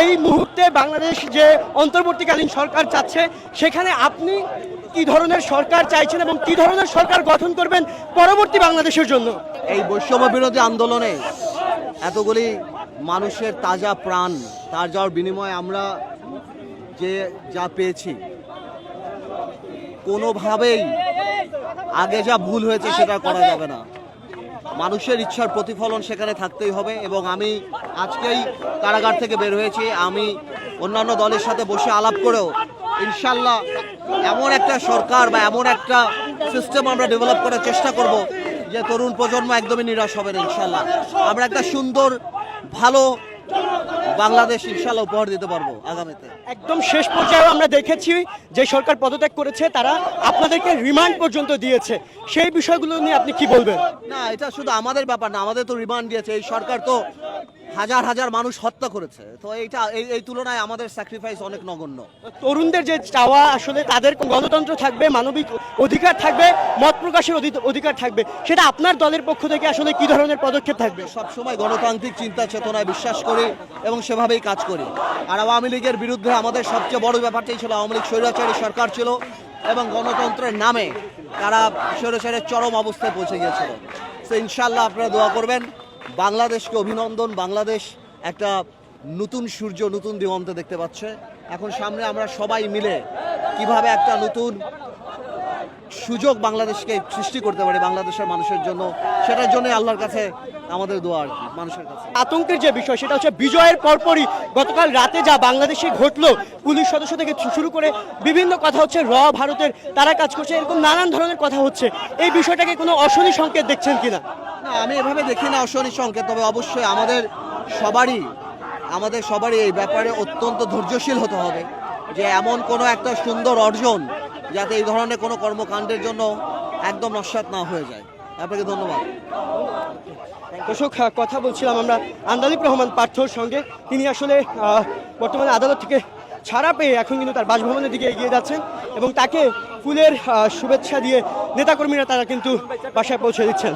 এই মুহূর্তে বাংলাদেশ যে অন্তর্বর্তীকালীন সরকার চাচ্ছে, সেখানে আপনি কি ধরনের সরকার চাইছেন এবং কি ধরনের সরকার গঠন করবেন পরবর্তী বাংলাদেশের জন্য? এই বৈষম্য বিরোধী আন্দোলনে এতগুলি মানুষের তাজা প্রাণ, তার যাওয়ার বিনিময়ে আমরা যে যা পেয়েছি, কোনোভাবেই আগে যা ভুল হয়েছে সেটা করা যাবে না। মানুষের ইচ্ছার প্রতিফলন সেখানে থাকতেই হবে এবং আমি আজকেই কারাগার থেকে বের হয়েছি। আমি অন্যান্য দলের সাথে বসে আলাপ করেও ইনশাল্লাহ এমন একটা সরকার বা এমন একটা সিস্টেম আমরা ডেভেলপ করার চেষ্টা করব যে তরুণ প্রজন্ম একদমই নিরাশ হবে না ইনশাল্লাহ। আমরা একটা সুন্দর, ভালো বাংলাদেশ ইনশাল্লাহ উপহার দিতে পারব আগামীতে। একদম শেষ পর্যায়ে আমরা দেখেছি যে সরকার পদত্যাগ করেছে তারা আপনাদেরকে রিমান্ড পর্যন্ত দিয়েছে। সেই বিষয়গুলো নিয়ে আপনি কি বলবেন? না এটা শুধু আমাদের ব্যাপার না আমাদের তো রিমান্ড দিয়েছে এই সরকার তো হাজার হাজার মানুষ হত্যা করেছে। তো এইটা এই এই তুলনায় আমাদের স্যাক্রিফাইস অনেক নগণ্য। তরুণদের যে চাওয়া আসলে তাদের গণতন্ত্র থাকবে মানবিক অধিকার থাকবে মত প্রকাশের অধিকার থাকবে। সেটা আপনার দলের পক্ষ থেকে আসলে কি ধরনের পদক্ষেপ থাকবে? সবসময় গণতান্ত্রিক চিন্তা চেতনায় বিশ্বাস করি এবং সেভাবেই কাজ করি। আর আওয়ামী লীগের বিরুদ্ধে আমাদের সবচেয়ে বড় ব্যাপারটাই ছিল আওয়ামী লীগ স্বৈরাচারী সরকার ছিল এবং গণতন্ত্রের নামে তারা স্বৈরাচারের চরম অবস্থায় পৌঁছে গিয়েছিল। তো ইনশাল্লাহ আপনারা দোয়া করবেন। বাংলাদেশকে অভিনন্দন, বাংলাদেশ একটা নতুন সূর্য, নতুন দিগন্ত দেখতে পাচ্ছে। এখন সামনে আমরা সবাই মিলে কীভাবে একটা নতুন সুযোগ বাংলাদেশকে সৃষ্টি করতে পারি, বাংলাদেশের মানুষের জন্য, সেটার জন্য আল্লাহর কাছে আমাদের দোয়া আর কি, মানুষের কাছে। আতঙ্কের যে বিষয়, সেটা হচ্ছে বিজয়ের পরপরই গতকাল রাতে যা বাংলাদেশে ঘটলো, পুলিশ সদস্য থেকে শুরু করে বিভিন্ন কথা হচ্ছে, র, ভারতের তারা কাজ করছে, এরকম নানান ধরনের কথা হচ্ছে। এই বিষয়টাকে কোনো অশনি সংকেত দেখছেন কিনা? না, আমি এভাবে দেখি না অশনি সংকেত, তবে অবশ্যই আমাদের সবারই আমাদের সবারই এই ব্যাপারে অত্যন্ত ধৈর্যশীল হতে হবে যে এমন কোনো একটা সুন্দর অর্জন যাতে এই ধরনের কোনো কর্মকাণ্ডের জন্য একদম নস্বাত না হয়ে যায়। আপনাকে ধন্যবাদ। দর্শক কথা বলছিলাম আমরা আন্দালিব রহমান পার্থর সঙ্গে। তিনি আসলে বর্তমানে আদালত থেকে ছাড়া পেয়ে এখন কিন্তু তার বাসভবনের দিকে এগিয়ে যাচ্ছেন এবং তাকে ফুলের শুভেচ্ছা দিয়ে নেতাকর্মীরা তারা কিন্তু বাসায় পৌঁছে দিচ্ছেন।